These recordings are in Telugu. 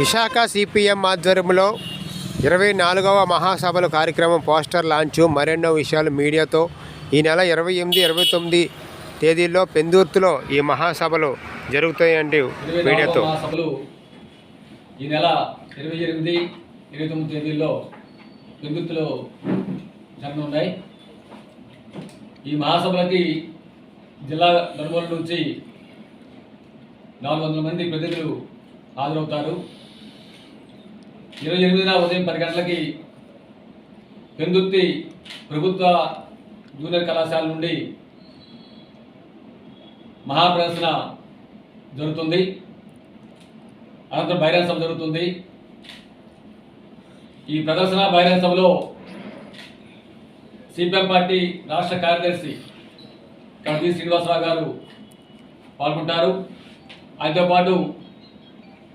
విశాఖ సిపిఎం ఆధ్వర్యంలో ఇరవై నాలుగవ మహాసభలు కార్యక్రమం పోస్టర్ లాంచ్ మరెన్నో విషయాలు మీడియాతో ఈ నెల ఇరవై ఎనిమిది ఇరవై తొమ్మిది తేదీల్లో పెందుర్తిలో ఈ మహాసభలు జరుగుతాయండి మీడియాతో. ఈ నెల ఇరవై ఎనిమిది ఇరవై తొమ్మిది తేదీల్లో పెందుర్తిలో జరగనున్నాయి. ఈ మహాసభలకి జిల్లా నలుమూల నుంచి నాలుగు వందల మంది ప్రతినిధులు హాజరవుతారు. ఇరవై ఎనిమిదిన ఉదయం పది గంటలకి పెందుర్తి ప్రభుత్వ జూనియర్ కళాశాల నుండి మహాప్రదర్శన జరుగుతుంది. అనంతరం బహిరంగ సభ జరుగుతుంది. ఈ ప్రదర్శన బహిరంగ సభలో సిపిఎం పార్టీ రాష్ట్ర కార్యదర్శి కవి శ్రీనివాసరావు గారు పాల్గొంటారు. ఆయనతో పాటు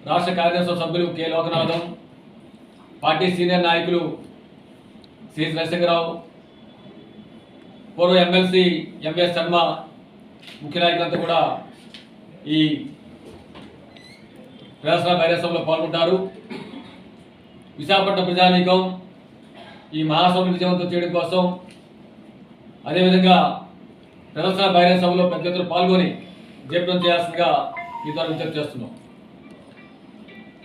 రాష్ట్ర కార్యదర్శి సభ్యులు కె. లోకనాథం పార్టీ సీనియర్ నాయకులు సి నరసింహరావు పూర్వ ఎమ్మెల్సీ ఎంఎస్ శర్మ ముఖ్య నాయకులంతా కూడా ఈ ప్రదర్శన బహిరంగంలో పాల్గొంటారు. విశాఖపట్నం ప్రజానీకం ఈ మహాసభను విజయవంతం చేయడం కోసం అదేవిధంగా ప్రదర్శన బహిరంగ సభలో పెద్ద పాల్గొని జయప్రదం చేయాల్సిందిగా మీ ద్వారా విజ్ఞప్తి చేస్తున్నాం.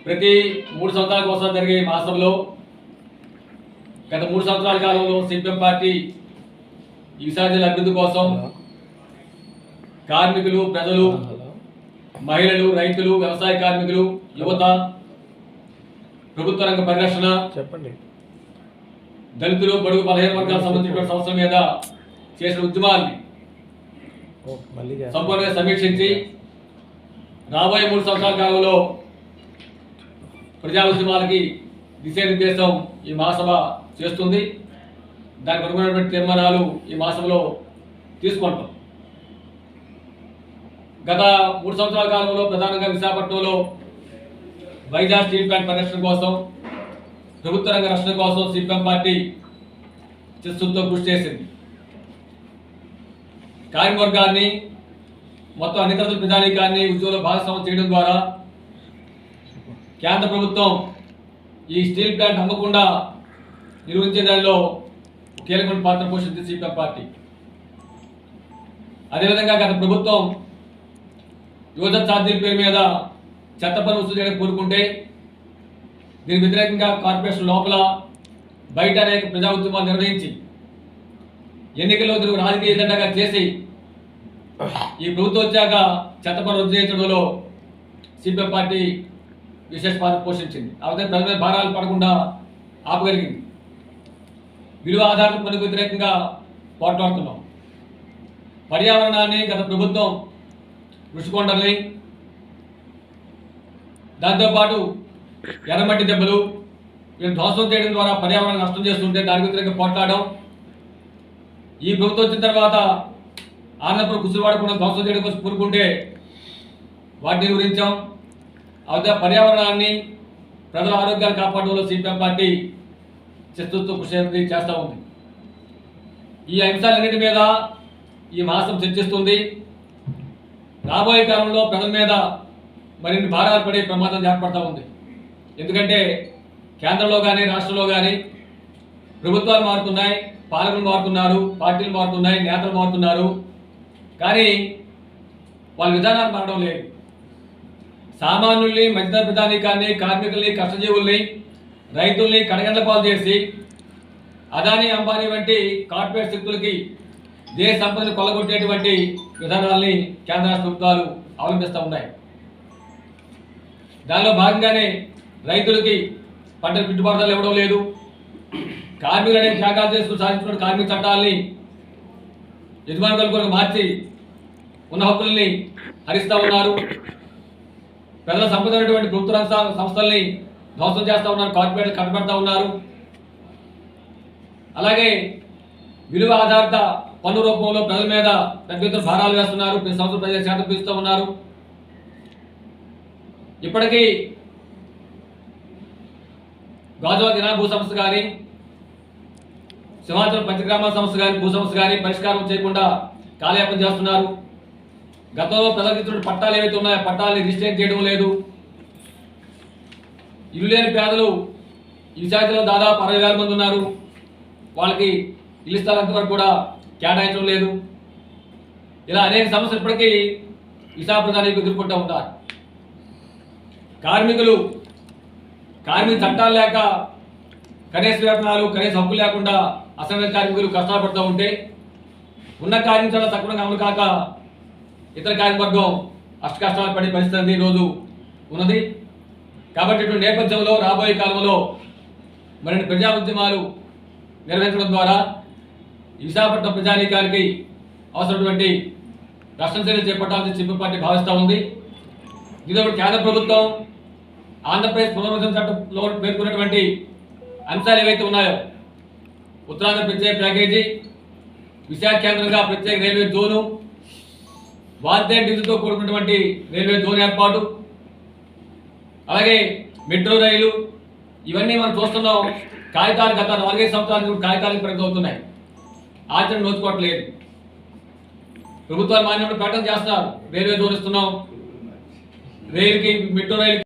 ప్రతి మూడు సంవత్సరాలకు ఒకసారి జరిగే ఈ మహాసభలో గత మూడు సంవత్సరాల కాలంలో సిపిఎం పార్టీ ఈ విశాఖ జిల్లా అభివృద్ధి కోసం కార్మికులు ప్రజలు మహిళలు రైతులు వ్యవసాయ కార్మికులు యువత ప్రభుత్వ రంగ పరిరక్షణ చెప్పండి. దళితులు బడుగు బలహీన వర్గాలకు సంబంధించిన సంస్థల మీద చేసిన ఉద్యమాల్ని చేస్తా. సంపూర్ణంగా సమీక్షించి రాబోయే మూడు సంవత్సరాల కాలంలో ప్రజా ఉద్యమాలకి దిశానిర్దేశం ఈ మహాసభ చేస్తుంది. దానికి అనుగుణమైనటువంటి తీర్మానాలు ఈ మహాసభలో తీసుకుంటాం. గత మూడు సంవత్సరాల కాలంలో ప్రధానంగా విశాఖపట్నంలో వైజాగ్ స్టీల్ ప్లాంట్ పరిరక్షణ కోసం ప్రభుత్వ రంగ రక్షణ కోసం సిపిఎం పార్టీ చిత్తంతో కృషి చేసింది. కార్యవర్గాన్ని మొత్తం అన్ని తరగతుల ప్రధానికాన్ని ఉద్యోగుల భాగస్వామ్యం చేయడం ద్వారా కేంద్ర ప్రభుత్వం ఈ స్టీల్ ప్లాంట్ అమ్మకుండా నిర్వహించే దానిలో కీలకమైన పాత్ర పోషించింది సిపిఎం పార్టీ. అదేవిధంగా గత ప్రభుత్వం యువత ఛార్జీల పేరు మీద చెత్త పని వసూలు చేయడానికి కోరుకుంటే దీనికి వ్యతిరేకంగా కార్పొరేషన్ లోపల బయట అనేక ప్రజా ఉద్యమాలు నిర్వహించి ఎన్నికల్లో తిరుగు రాజకీయ ఎజెండాగా చేసి ఈ ప్రభుత్వం వచ్చాక చెత్త పన్ను రద్దు చేయడంలో సిపిఎం పార్టీ విశేష పాత్ర పోషించింది. ఆ విధంగా ప్రజల భారాలు పడకుండా ఆపగలిగింది. విలువ ఆధారిత పనికి వ్యతిరేకంగా పోట్లాడుతున్నాం. పర్యావరణాన్ని గత ప్రభుత్వం రుషికొండల్ని దాంతోపాటు ఎర్రమట్టి దెబ్బలు వీళ్ళు ధ్వంసం చేయడం ద్వారా పర్యావరణం నష్టం చేస్తుంటే దాని వ్యతిరేకంగా పోట్లాడడం ఈ ప్రభుత్వం వచ్చిన తర్వాత ఆంధ్రప్రదేశ్ కుసురువాడకుండా ధ్వంసం చేయడం కోసం కూరుకుంటే వాటిని గురించాం. అదే పర్యావరణాన్ని ప్రజల ఆరోగ్యాన్ని కాపాడడంలో సిపిఎం పార్టీ చిత్తూరుతో కృషి చేస్తూ ఉంది. ఈ అంశాలన్నిటి మీద ఈ మాసం చర్చిస్తుంది. రాబోయే కాలంలో ప్రజల మీద మరిన్ని భారాలు పడే ప్రమాదం ఏర్పడతా ఉంది. ఎందుకంటే కేంద్రంలో కానీ రాష్ట్రంలో కానీ ప్రభుత్వాలు మారుతున్నాయి పాలకులు మారుతున్నారు పార్టీలు మారుతున్నాయి నేతలు మారుతున్నారు. కానీ వాళ్ళ విధానాలు మారడం లేదు. సామాన్యుల్ని మధ్య ప్రధానికాన్ని కార్మికుల్ని కష్టజీవుల్ని రైతుల్ని కడగండ్ల పాలు చేసి అదానీ అంబానీ వంటి కార్పొరేట్ శక్తులకి దేశ సంపదను కొల్లగొట్టేటువంటి విధానాల్ని కేంద్ర రాష్ట్ర ప్రభుత్వాలు అవలంబిస్తూ ఉన్నాయి. దానిలో భాగంగానే రైతులకి పంటల గిట్టుబాటు ఇవ్వడం లేదు. కార్మికులు అనే త్యాగాలు చేస్తూ సాధించుకున్న కార్మిక చట్టాలని యజమానుల కొరకు మార్చి ఉన్న హక్కుల్ని హరిస్తూ ఉన్నారు. ప్రజల సంపద ఉన్నటువంటి ప్రభుత్వ సంస్థల్ని ధ్వంసం చేస్తూ ఉన్నారు కార్పొరేట్లు కనబడతా ఉన్నారు. అలాగే విలువ ఆధారిత పన్ను రూపంలో ప్రజల మీద పెద్ద భారాలు వేస్తున్నారు. ప్రతి సంవత్సరం ప్రజల శాతం ఉన్నారు. ఇప్పటికీ గాజువా దినా భూ సంస్థ కానీ సింహాచలం పంచగ్రామ సంస్థ కానీ భూ సంస్థ కానీ పరిష్కారం చేయకుండా కాలయాపన చేస్తున్నారు. గతంలో ప్రజలకు పట్టాలు ఏవైతే ఉన్నాయో పట్టాలని రిజిస్టర్ చేయడం లేదు. ఇల్లు లేని పేదలు విశాఖలో దాదాపు అరవై వేల మంది ఉన్నారు. వాళ్ళకి ఇల్లు స్థలాంత వరకు కూడా కేటాయించడం లేదు. ఇలా అనేక సమస్యలు ఇప్పటికీ విశాఖ ప్రజానికి ఎదుర్కొంటూ ఉంటారు కార్మికులు కార్మిక చట్టాలు లేక కనీస వేతనాలు కనీస హక్కులు లేకుండా అసంఘ కార్మికులు కష్టాలు పడుతూ ఉంటే ఉన్న కార్మికుల సక్రమంగా అమలు కాక ఇతర కార్యవర్గం అష్ట కష్టాలు పడే పరిస్థితి ఈరోజు ఉన్నది. కాబట్టి ఇటువంటి నేపథ్యంలో రాబోయే కాలంలో మరిన్ని ప్రజా ఉద్యమాలు నిర్వహించడం ద్వారా విశాఖపట్నం ప్రజానీకానికి అవసరమైనటువంటి రక్షణ చర్యలు చేపట్టాలని చెప్పి పార్టీ భావిస్తూ ఉంది. ఇది కేంద్ర ప్రభుత్వం ఆంధ్రప్రదేశ్ పునర్విభజన చట్టంలో పేర్కొన్నటువంటి అంశాలు ఏవైతే ఉన్నాయో ఉత్తరాంధ్ర ప్రత్యేక ప్యాకేజీ విశాఖ కేంద్రంగా ప్రత్యేక రైల్వే జోను స్వాధ్యాయ నిధులతో కూడుకున్నటువంటి రైల్వే జోన్ ఏర్పాటు అలాగే మెట్రో రైలు ఇవన్నీ మనం చూస్తున్నాం. కాగితాలు గత నాలుగైదు సంవత్సరాల నుంచి కాగితాలకు పరిమితం అవుతున్నాయి. ఆచరణ నోచుకోవట్లేదు ప్రభుత్వాలు మాన్యమైన ప్రకటన చేస్తున్నారు. రైల్వే జోన్ ఇస్తున్నాం. రైలుకి మెట్రో రైలు